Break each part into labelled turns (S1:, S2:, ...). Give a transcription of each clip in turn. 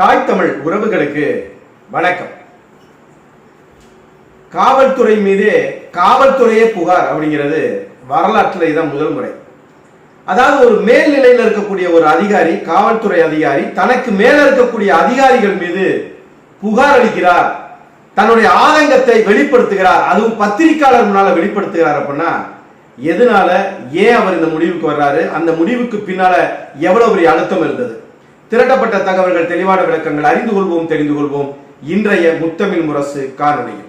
S1: தாய் தமிழ் உறவுகளுக்கு வணக்கம். காவல்துறை மீதே காவல்துறையே புகார் அப்படிங்கிறது வரலாற்றில் இதான் முதல் முறை. அதாவது ஒரு மேல்நிலையில் இருக்கக்கூடிய ஒரு அதிகாரி காவல்துறை அதிகாரி தனக்கு மேல இருக்கக்கூடிய அதிகாரிகள் மீது புகார் அளிக்கிறார். தன்னுடைய ஆதங்கத்தை வெளிப்படுத்துகிறார். அதுவும் பத்திரிக்கையாளர் முன்னால வெளிப்படுத்துகிறார் அப்படின்னா எதனால ஏன் அவர் இந்த முடிவுக்கு வர்றாரு? அந்த முடிவுக்கு பின்னால எவ்வளவு பெரிய அழுத்தம் இருந்தது? திரட்டப்பட்ட தகவல்கள் தெளிவான விளக்கங்கள் அறிந்து கொள்வோம் தெரிந்து கொள்வோம். இன்றைய முத்தமிழ் முரசு காணொலியில்.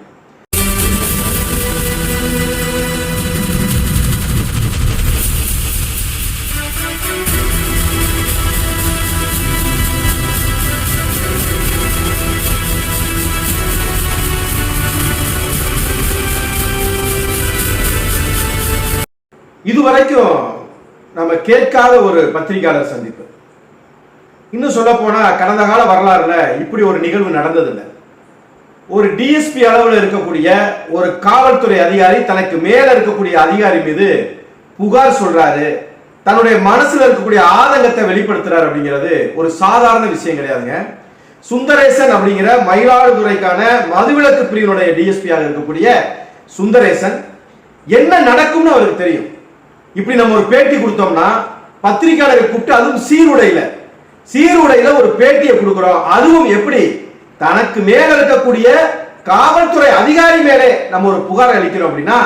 S1: இதுவரைக்கும் நம்ம கேட்காத ஒரு பத்திரிகையாளர் சந்திப்பு. இன்னும் சொல்ல போனால் கடந்த கால வரலாறுல இப்படி ஒரு நிகழ்வு நடந்ததில்லை. ஒரு டிஎஸ்பி அளவில் இருக்கக்கூடிய ஒரு காவல்துறை அதிகாரி தனக்கு மேல இருக்கக்கூடிய அதிகாரி மீது புகார் சொல்றாரு. தன்னுடைய மனசுல இருக்கக்கூடிய ஆதங்கத்தை வெளிப்படுத்துறாரு அப்படிங்கிறது ஒரு சாதாரண விஷயம் கிடையாதுங்க. சுந்தரேசன் அப்படிங்கிற மயிலாடுதுறைக்கான மதுவிலக்கு பிரிவினுடைய டிஎஸ்பியாக இருக்கக்கூடிய சுந்தரேசன் என்ன நடக்கும்னு அவருக்கு தெரியும். இப்படி நம்ம ஒரு பேட்டி கொடுத்தோம்னா பத்திரிகையாளரை கூப்பிட்டு அதுவும் சீருடையில. சீருடையில ஒரு பேட்டியை கொடுக்கிறோம். அதுவும் எப்படி? தனக்கு மேல இருக்கக்கூடிய காவல்துறை அதிகாரி மேலே நம்ம ஒரு புகார் அளிக்கிறோம் அப்படின்னா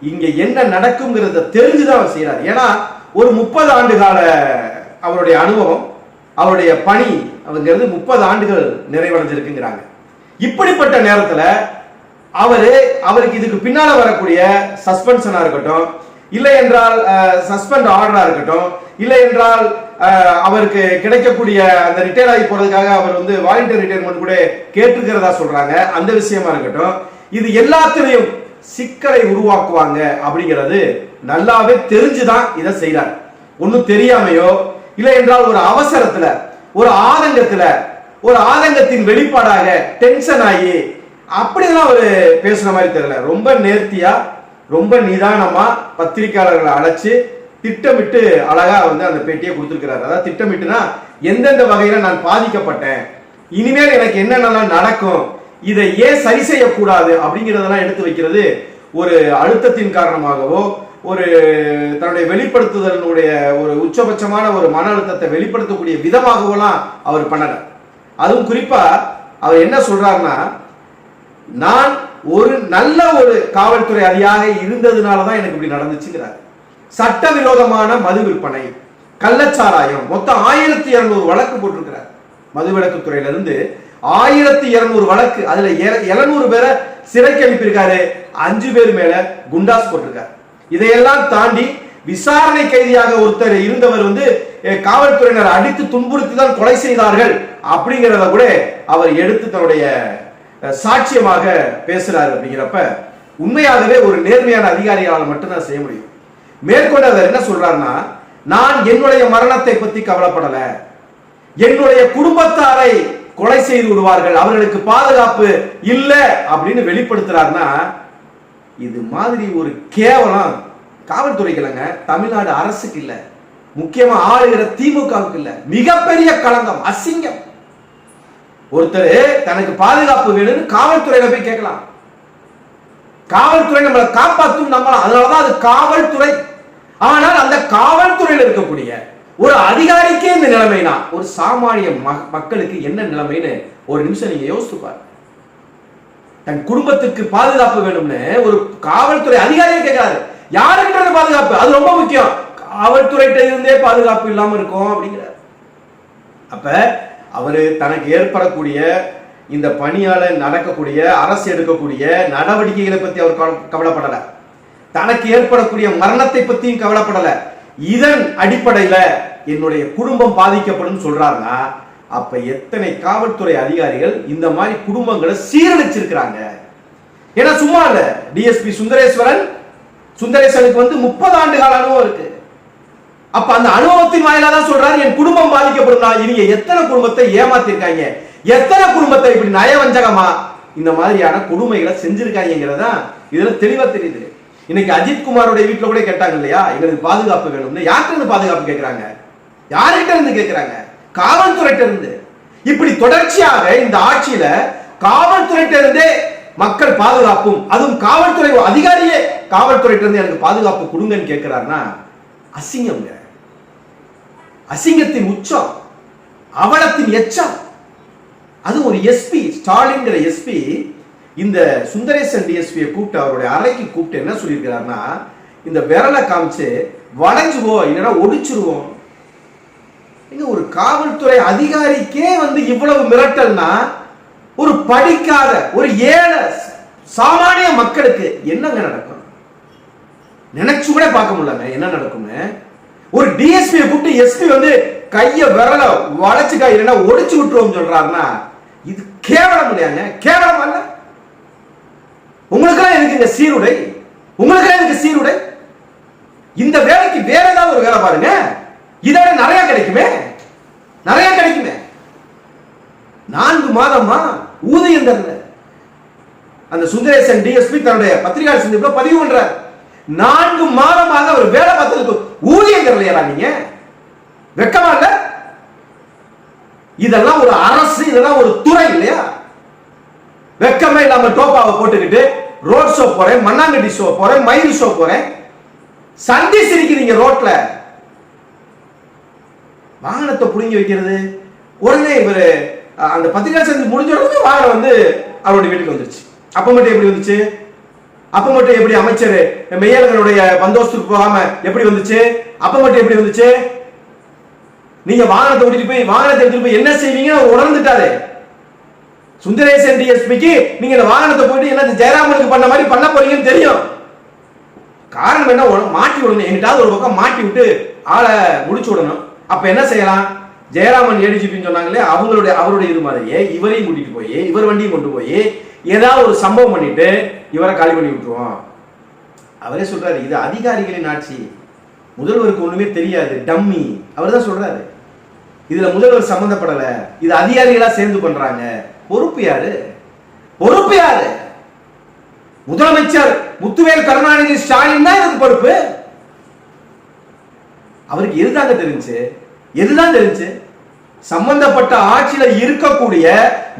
S1: இங்க என்ன நடக்குங்கிறத தெரிஞ்சுதான் அவர் செய்யறாரு ஏன்னா ஒரு முப்பது ஆண்டு கால அவருடைய அனுபவம் அவருடைய பணி அவங்கிறது முப்பது ஆண்டுகள் நிறைவடைஞ்சிருக்குங்கிறாங்க. இப்படிப்பட்ட நேரத்துல அவரு அவருக்கு இதுக்கு பின்னால வரக்கூடிய சஸ்பென்ஷனா இருக்கட்டும் இல்லை என்றால் சஸ்பெண்ட் ஆர்டரா இருக்கட்டும் இல்லை என்றால் அவருக்கு கிடைக்கக்கூடிய அந்த ரிட்டையர் ஆகி போறதுக்காக அவர் வந்து வாலண்டியர் ரிட்டையர்மெண்ட் கூட கேட்டிருக்கிறதா சொல்றாங்க. அந்த விஷயமா இருக்கட்டும் இது எல்லாத்திலையும் சிக்கலை உருவாக்குவாங்க அப்படிங்கிறது நல்லாவே தெரிஞ்சுதான் இதை செய்யறாரு ஒன்னும் தெரியாமையோ இல்லை என்றால் ஒரு அவசரத்துல ஒரு ஆதங்கத்துல ஒரு ஆதங்கத்தின் வெளிப்பாடாக டென்ஷன் ஆகி அப்படியெல்லாம் அவர் பேசுன மாதிரி தெரியல. ரொம்ப நேர்த்தியா ரொம்ப நிதானமா பத்திரிக்கையாளர்களை அழைச்சு திட்டமிட்டு அழகா வந்து அந்த பேட்டியை கொடுத்துருக்கிறாரு. அதாவது திட்டமிட்டுனா எந்தெந்த வகையில நான் பாதிக்கப்பட்டேன் இனிமேல் எனக்கு என்னென்னலாம் நடக்கும் இதை ஏன் சரி செய்யக்கூடாது அப்படிங்கிறதெல்லாம் எடுத்து வைக்கிறது ஒரு அழுத்தத்தின் காரணமாகவோ ஒரு தன்னுடைய வெளிப்படுத்துதலினுடைய ஒரு உச்சபட்சமான ஒரு மன அழுத்தத்தை வெளிப்படுத்தக்கூடிய விதமாகவோலாம் அவர் பண்ணல. அதுவும் குறிப்பா அவர் என்ன சொல்றாருன்னா நான் ஒரு நல்ல ஒரு காவல்துறை அதிகாக இருந்ததுனால தான் எனக்கு இப்படி நடந்துச்சுங்கிறார். சட்டவிரோதமான மது விற்பனை கள்ளச்சாராயம். மொத்தம் ஆயிரத்தி இருநூறு வழக்கு போட்டிருக்கிறார். மதுவிலக்கு துறையில இருந்து ஆயிரத்தி இருநூறு வழக்கு அதுல எழுநூறு பேரை சிறைக்கு அனுப்பியிருக்காரு. அஞ்சு பேர் மேல குண்டாஸ் போட்டிருக்காரு. இதையெல்லாம் தாண்டி விசாரணை கைதியாக ஒருத்தர் இருந்தவர் வந்து காவல்துறையினர் அடித்து துன்புறுத்தி தான் கொலை செய்தார்கள் அப்படிங்கிறத கூட அவர் எடுத்து தன்னுடைய சாட்சியமாக பேசுறாரு அப்படிங்கிறப்ப உண்மையாகவே ஒரு நேர்மையான அதிகாரியால் மட்டும்தான் செய்ய முடியும். மேற்கொண்டு அவர் என்ன சொல்றாருன்னா நான் என்னுடைய மரணத்தை பத்தி கவலைப்படல. என்னுடைய குடும்பத்தாரை கொலை செய்து விடுவார்கள். அவர்களுக்கு பாதுகாப்பு இல்ல அப்படின்னு வெளிப்படுத்துறாருன்னா இது மாதிரி ஒரு கேவலம் காவல்துறைக்கு இல்லைங்க தமிழ்நாடு அரசுக்கு இல்ல. முக்கியமா ஆளுகிற திமுகவுக்கு இல்ல. மிகப்பெரிய களங்கம் அசிங்கம். ஒருத்தர் தனக்கு பாதுகாப்பு வேணும்னு காவல்துறையில போய் கேட்கலாம். காவல்துறை நம்மளை காப்பாற்றும் நம்மளாம் அதனாலதான் அது காவல்துறை. ஆனால் அந்த காவல்துறையில் இருக்கக்கூடிய ஒரு அதிகாரிக்கே இந்த நிலைமைனா ஒரு சாமானிய ம- மக்களுக்கு என்ன நிலைமைன்னு ஒரு நிமிஷம் நீங்க யோசிச்சு பாருங்க. தன் குடும்பத்துக்கு பாதுகாப்பு வேணும்னு ஒரு காவல்துறை அதிகாரியே கேட்கிறாரு. யாருன்றது பாதுகாப்பு? அது ரொம்ப முக்கியம். காவல்துறைகிட்ட இருந்தே பாதுகாப்பு இல்லாம இருக்கும் அப்படிங்கிறார். அப்ப அவரு தனக்கு ஏற்படக்கூடிய இந்த பணியால நடக்கக்கூடிய அரசு எடுக்கக்கூடிய நடவடிக்கைகளை பத்தி அவர் கவல- கவலைப்படல. தனக்கு ஏற்படக்கூடிய மரணத்தை பத்தியும் கவலைப்படல. இதன் அடிப்படையில என்னுடைய குடும்பம் பாதிக்கப்படும் சொல்றாருன்னா அப்ப எத்தனை காவல்துறை அதிகாரிகள் இந்த மாதிரி குடும்பங்களை சீரழிச்சிருக்கிறாங்க? ஏன்னா சும்மா இல்ல. டிஎஸ்பி சுந்தரேஸ்வரன் சுந்தரேஸ்வரனுக்கு வந்து முப்பது ஆண்டு கால அனுபவம் இருக்கு. அப்ப அந்த அனுபவத்தின் வாயிலா தான் சொல்றாரு என் குடும்பம் பாதிக்கப்படும் இவங்க எத்தனை குடும்பத்தை ஏமாத்திருக்காங்க? எத்தனை குடும்பத்தை இப்படி நயவஞ்சகமா இந்த மாதிரியான கொடுமைகளை செஞ்சிருக்காங்கிறதா இதுல தெளிவா தெரியுது. இன்னைக்கு அஜித் குமாருடைய வீட்டில் கூட கேட்டாங்க இல்லையா? எங்களுக்கு பாதுகாப்பு வேணும்னு. யார்கிட்ட இருந்து பாதுகாப்பு கேட்கறாங்க யார்கிட்ட இருந்து கேட்கிறாங்க காவல்துறைகிட்ட இருந்து இப்படி தொடர்ச்சியாக இந்த ஆட்சியில காவல்துறையிட்ட இருந்தே மக்கள் பாதுகாப்பும் அதுவும் காவல்துறை அதிகாரியே காவல்துறையிட்ட இருந்து எனக்கு பாதுகாப்பு கொடுங்கன்னு கேட்கிறாருன்னா அசிங்கம்ங்க. அசிங்கத்தின் உச்சம் அவலத்தின் எச்சம். அது ஒரு எஸ்பி ஸ்டாலின்ங்கிற எஸ்பி இந்த சுந்தரேசன் டிஎஸ்பியை கூப்பிட்டு அவருடைய அறைக்கு கூப்பிட்டு என்ன சொல்லியிருக்கிறாருன்னா இந்த விரலை காமிச்சு வளைஞ்சுவோம் இல்லைன்னா ஒடிச்சிருவோம். இங்க ஒரு காவல்துறை அதிகாரிக்கே வந்து இவ்வளவு மிரட்டல்னா ஒரு படிக்காத ஒரு ஏழை சாமானிய மக்களுக்கு என்னங்க நடக்கும்? நினைச்சு கூட பார்க்க முடியலங்க என்ன நடக்கும்னு. ஒரு டிஎஸ்பி கூப்பிட்டு எஸ்பி வந்து கைய விரல வளைச்சுக்கா இல்லைன்னா ஒடிச்சு விட்டுருவோம் சொல்றாருன்னா இது கேவலம் இல்லையாங்க? கேவலம் அல்ல உங்களுக்கெல்லாம் இந்த சீருடை உங்களுக்கெல்லாம் எனக்கு சீருடை. இந்த வேலைக்கு வேற ஏதாவது ஒரு வேலை பாருங்க. இதோட நிறைய கிடைக்குமே. நிறைய கிடைக்குமே. நான்கு மாதமா ஊதியம் தரல. அந்த சுந்தரேசன் டிஎஸ்பி தன்னுடைய பத்திரிகை சந்திப்புல பதிவு பண்றார். நான்கு மாதமாக அவர் வேலை பார்த்ததுக்கு ஊதியம் தரலையா நீங்க? வெக்கமா இல்ல? இதெல்லாம் ஒரு அரசு இதெல்லாம் ஒரு துறை இல்லையா? வெக்கமே இல்லாம டோப்பாவை போட்டுக்கிட்டு ரோட் ஷோ போறேன் மண்ணாங்கட்டி ஷோ போறேன் மயில் ஷோ போறேன். சந்தி சிரிக்கிறீங்க ரோட்ல. வாகனத்தை புடுங்கி வைக்கிறது. உடனே இவர் அந்த பத்திரிகா சந்தி முடிஞ்ச உடனே வாகனம் வந்து அவருடைய வீட்டுக்கு வந்துருச்சு. அப்ப மட்டும் எப்படி வந்துச்சு? அப்ப மட்டும் எப்படி அமைச்சர் மெய்யர்களுடைய பந்தோஷத்துக்கு போகாம எப்படி வந்துச்சு? அப்ப மட்டும் எப்படி வந்துச்சு? நீங்க வாகனத்தை ஓட்டிட்டு போய் வாகனத்தை எடுத்துட்டு போய் என்ன செய்வீங்கன்னு உணர்ந்துட்டாரு. உணர்ந்துட்டாரு சுந்தரேசன் டிஎஸ்பிக்கு நீங்க இந்த வாகனத்தை போயிட்டு என்ன ஜெயராமனுக்கு பண்ண மாதிரி பண்ண போறீங்கன்னு தெரியும். காரணம் என்ன? மாட்டி விடணும். எங்கிட்டாவது ஒரு பக்கம் மாட்டி விட்டு ஆளை முடிச்சு விடணும். அப்ப என்ன செய்யலாம்? ஜெயராமன் ஏடிஜிபின்னு சொன்னாங்களே அவங்களுடைய அவருடைய இது மாதிரியே இவரையும் கூட்டிட்டு போய் இவர் வண்டியும் கொண்டு போய் ஏதாவது ஒரு சம்பவம் பண்ணிட்டு இவரை காலி பண்ணி விட்டுருவோம். அவரே சொல்றாரு இது அதிகாரிகளின் ஆட்சி. முதல்வருக்கு ஒண்ணுமே தெரியாது. டம்மி. அவர் தான் சொல்றாரு. இதுல முதல்வர் சம்மந்தப்படலை இது அதிகாரிகளா சேர்ந்து பண்றாங்க. பொறுப்பு யாரு? பொறுப்பு யாரு? முதலமைச்சர் முத்துவேல் கருணாநிதி ஸ்டாலின் தான் இதுக்கு பொறுப்பு. அவருக்கு எதுதாங்க தெரிஞ்சு? எதுதான் தெரிஞ்சு? சம்பந்தப்பட்ட ஆட்சியில இருக்கக்கூடிய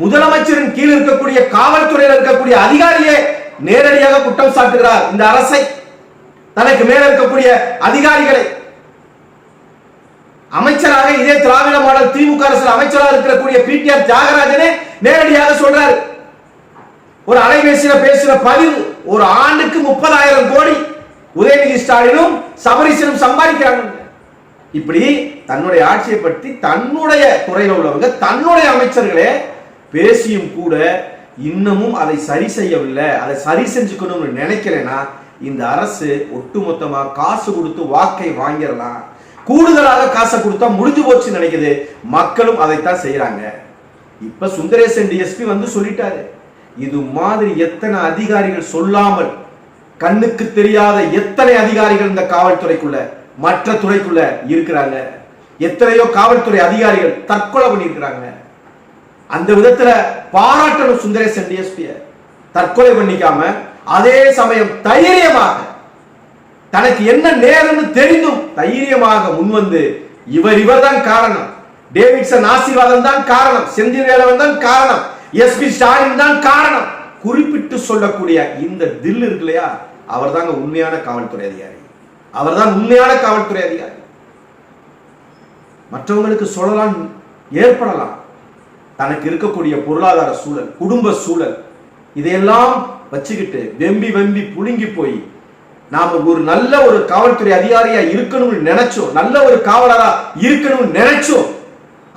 S1: முதலமைச்சரின் கீழ் இருக்கக்கூடிய காவல்துறையில் இருக்கக்கூடிய அதிகாரியே நேரடியாக குற்றம் சாட்டுகிறார் இந்த அரசை. தனக்கு மேல இருக்கக்கூடிய அதிகாரிகளை அமைச்சராக இதே திராவிட மாடல் திமுக அரசு அமைச்சராக இருக்கக்கூடிய பிடிஆர் தியாகராஜனே நேரடியாக சொல்றாரு. ஒரு அலைபேசியில பேசுற பதிவு ஒரு ஆண்டுக்கு முப்பதாயிரம் கோடி உதயநிதி ஸ்டாலினும் சபரிசனும் சம்பாதிக்கிறாங்க. இப்படி தன்னுடைய ஆட்சியை பற்றி தன்னுடைய துறையில் உள்ளவங்க தன்னுடைய அமைச்சர்களே பேசியும் கூட இன்னமும் அதை சரி செய்யவில்லை. அதை சரி செஞ்சுக்கணும்னு நினைக்கிறேன்னா இந்த அரசு ஒட்டுமொத்தமாக காசு கொடுத்து வாக்கை வாங்கிடலாம். கூடுதலாக காசை கொடுத்தா முடிஞ்சு போச்சுன்னு நினைக்குது. மக்களும் அதைத்தான் செய்யறாங்க இப்ப சுந்தரேசன் டிஎஸ்பி வந்து சொல்லிட்டாரு. இது மாதிரி எத்தனை அதிகாரிகள் சொல்லாமல் கண்ணுக்கு தெரியாத எத்தனை அதிகாரிகள் இந்த காவல்துறைக்குள்ள மற்ற துறைக்குள்ள இருக்கிறாங்க. எத்தனையோ காவல்துறை அதிகாரிகள் தற்கொலை பண்ணியிருக்கிறாங்க. அந்த விதத்துல பாராட்டணும் சுந்தரேசன் டிஎஸ்பிய தற்கொலை பண்ணிக்காம அதே சமயம் தைரியமாக தனக்கு என்ன நேரம்னு தெரிந்தும் தைரியமாக முன்வந்து இவர் இவர்தான் காரணம். டேவிட்சன் ஆசீர்வாதம் தான் காரணம். செந்தில் வேலவன் தான் காரணம். எஸ்பி ஸ்டாலின் தான் காரணம். குறிப்பிட்டு சொல்லக்கூடிய இந்த தில் இருக்கு இல்லையா? அவர் தாங்க உண்மையான காவல்துறை அதிகாரி. அவர் தான் உண்மையான காவல்துறை அதிகாரி. மற்றவங்களுக்கு சொல்லலாம் ஏற்படலாம். தனக்கு இருக்கக்கூடிய பொருளாதார சூழல் குடும்ப சூழல் இதையெல்லாம் வச்சுக்கிட்டு வெம்பி வெம்பி புழுங்கி போய் நாம ஒரு நல்ல ஒரு காவல்துறை அதிகாரியா இருக்கணும்னு நினைச்சோம் நல்ல ஒரு காவலரா இருக்கணும்னு நினைச்சோம்.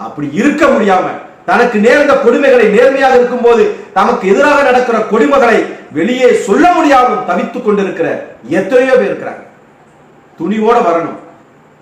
S1: அப்படி இருக்க முடியாம தனக்கு நேர்ந்த கொடுமைகளை நேர்மையாக இருக்கும்போது தமக்கு எதிராக நடக்கிற கொடுமைகளை வெளியே சொல்ல முடியாமல் தவித்துக் கொண்டிருக்கிற எத்தனையோ பேர் இருக்கிறாங்க. துணிவோட வரணும்.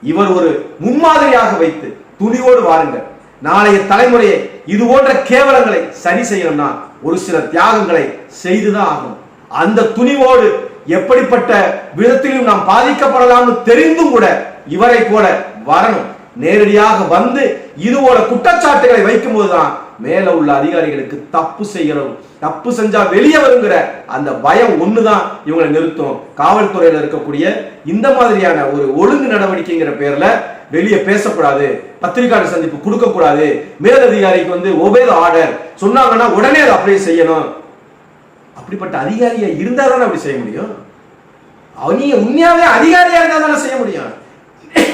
S1: இவர் ஒரு முன்மாதிரியாக வைத்து துணிவோடு வாருங்கள். நாளைய தலைமுறையை இது போன்ற கேவலங்களை சரி செய்யணும்னா ஒரு சில தியாகங்களை செய்துதான் ஆகும் அந்த துணிவோடு எப்படிப்பட்ட விதத்திலும் நாம் பாதிக்கப்படலாம்னு தெரிந்தும் கூட இவரை போல வரணும். நேரடியாக வந்து இது போல குற்றச்சாட்டுகளை வைக்கும் போதுதான் மேல உள்ள அதிகாரிகளுக்கு தப்பு செய்யணும். தப்பு செஞ்சா வெளியே வருங்கிற அந்த பயம் ஒண்ணுதான் இவங்களை நிறுத்தும். காவல்துறையில இருக்கக்கூடிய இந்த மாதிரியான ஒரு ஒழுங்கு நடவடிக்கைங்கிற பேர்ல வெளியே பேசக்கூடாது. பத்திரிகையாளர் சந்திப்பு கொடுக்க கூடாது மேலதிகாரிக்கு வந்து ஒபேத ஆர்டர். சொன்னாங்கன்னா உடனே அதை அப்படியே செய்யணும். அப்படிப்பட்ட அதிகாரியா இருந்தா தானே அப்படி செய்ய முடியும்? அவ- நீங்க உண்மையாவே அதிகாரியா இருந்தா தானே செய்ய முடியும்?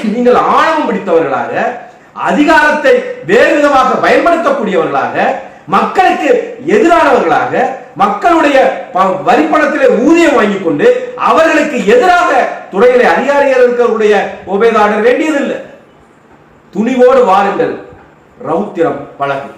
S1: நீங்கள் ஆணவம் பிடித்தவர்களாக அதிகாரத்தை வேறு விதமாக பயன்படுத்தக்கூடியவர்களாக மக்களுக்கு எதிரானவர்களாக மக்களுடைய வரிப்பணத்திலே ஊதியம் வாங்கி கொண்டு அவர்களுக்கு எதிராக துறையிலே அதிகாரிகள் இருக்கிறவருடைய உபேதாடர் வேண்டியதில்லை. துணிவோடு வாருங்கள். ரவுத்திரம் பழகு.